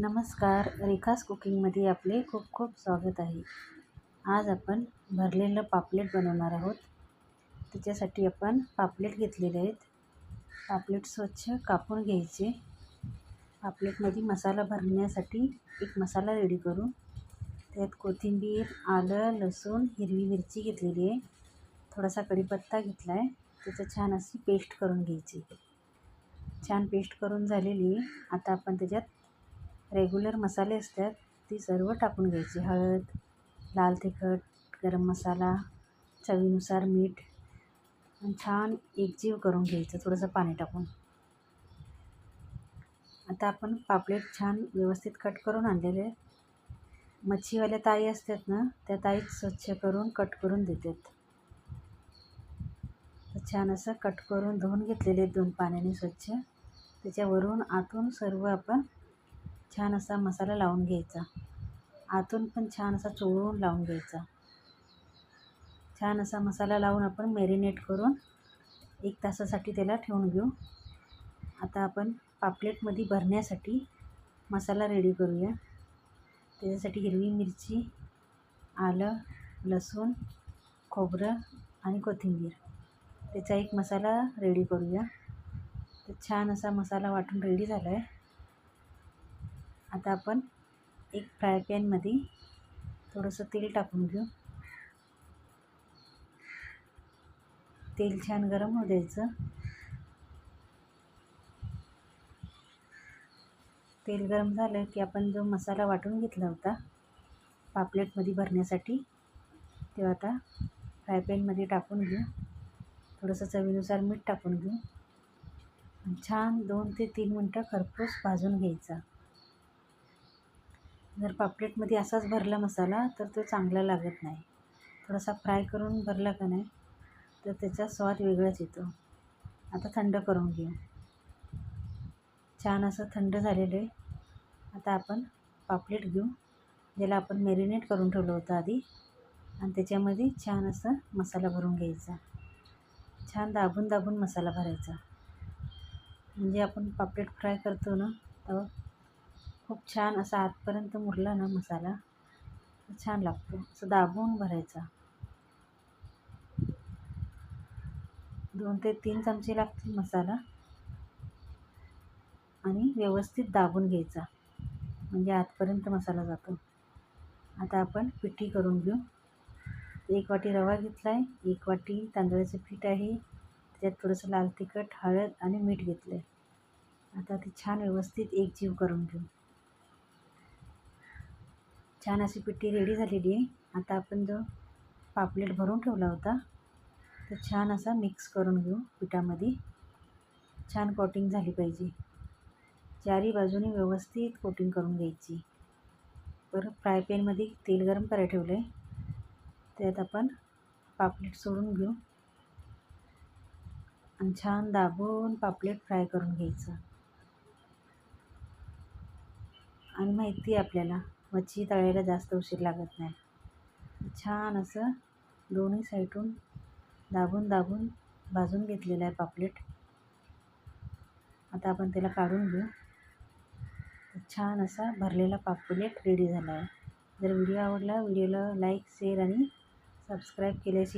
नमस्कार. रेखास कुकिंगमध्ये आपले खूप खूप स्वागत आहे. आज आपण भरलेलं पापलेट बनवणार आहोत. त्याच्यासाठी आपण पापलेट घेतलेले आहेत. पापलेट स्वच्छ कापून घ्यायचे. पापलेटमध्ये मसाला भरण्यासाठी एक मसाला रेडी करू त्यात कोथिंबीर आलं लसूण हिरवी मिरची घेतलेली आहे. थोडासा कढीपत्ता घेतला आहे त्याचं छान अशी पेस्ट करून घ्यायची. छान पेस्ट करून झालेली आहे. आता आपण त्याच्यात रेग्युलर मसाले असतात ती सर्व टाकून घ्यायची. हळद लाल तिखट गरम मसाला चवीनुसार मीठ आणि छान एकजीव करून घ्यायचं थोडंसं पाणी टाकून. आता आपण पापलेट छान व्यवस्थित कट करून आणलेले आहेत. मच्छीवाल्या ताई असतात ना त्या ताईच स्वच्छ करून कट करून देतात. छान असं कट करून धुवून घेतलेले आहेत दोन पाण्याने स्वच्छ. त्याच्यावरून आतून सर्व आपण छान असा मसाला लावून घ्यायचा. आतून पण छान असा चोळून लावून घ्यायचा. छान असा मसाला लावून आपण मॅरिनेट करून एक तासासाठी त्याला ठेवून घेऊ. आता आपण पापलेटमध्ये भरण्यासाठी मसाला रेडी करूया. त्याच्यासाठी हिरवी मिरची आलं लसूण खोबरं आणि कोथिंबीर. त्याचा एक मसाला रेडी करूया. तर छान असा मसाला वाटून रेडी झाला आहे आता आपण एक फ्राय पॅनमध्ये थोडंसं तेल टाकून घेऊ. तेल छान गरम होऊ द्यायचं. तेल गरम झालं की आपण जो मसाला वाटून घेतला होता पापलेटमध्ये भरण्यासाठी ते आता फ्राय पॅनमध्ये टाकून घेऊ. थोडंसं चवीनुसार मीठ टाकून घेऊ. छान दोन ते तीन मिनटं खरपूस भाजून घ्यायचा. जर पापलेटमध्ये असाच भरला मसाला तर तो चांगला लागत नाही. थोडासा फ्राय करून भरला का नाही तर त्याचा स्वाद वेगळाच येतो. आता थंड करून घेऊ. छान असं थंड झालेलं आहे. आता आपण पापलेट घेऊ ज्याला आपण मॅरिनेट करून ठेवलं होतं आधी आणि त्याच्यामध्ये छान असं मसाला भरून घ्यायचा. छान दाबून दाबून मसाला भरायचा. म्हणजे आपण पापलेट फ्राय करतो ना तेव्हा खूप छान असा आतपर्यंत मुरला ना मसाला. छान लागतो. असं दाबून भरायचा. दोन ते तीन चमचे लागतील मसाला. आणि व्यवस्थित दाबून घ्यायचा. म्हणजे आतपर्यंत मसाला जातो. आता आपण पिठी करून घेऊ. एक वाटी रवा घेतला आहे एक वाटी तांदळाचं पीठ आहे. त्याच्यात थोडंसं लाल तिखट हळद आणि मीठ घेतलं आहे आता ते छान व्यवस्थित एकजीव करून घेऊ. छान अशी पिठी रेडी झालेली आहे. आता आपण जो पापलेट भरून ठेवला होता तो छान असा मिक्स करून घेऊ पिठामध्ये. छान कोटिंग झाली पाहिजे. चारी बाजूने व्यवस्थित कोटिंग करून घ्यायची. परत फ्राय पॅनमध्ये तेल गरम करायला ठेवलं आहे त्यात आपण पापलेट सोडून घेऊ. आणि छान दाबून पापलेट फ्राय करून घ्यायचं. आणि माहिती आहे आपल्याला मच्छी तळायला जास्त उशीर लागत नाही. छान असं दोन्ही साईडून दाबून दाबून भाजून घेतलेलं आहे पापलेट. आता आपण त्याला काढून घेऊ. छान असा भरलेला पापलेट रेडी झाला आहे. जर व्हिडिओ आवडला व्हिडिओला लाईक शेअर आणि सबस्क्राईब केल्याशिवाय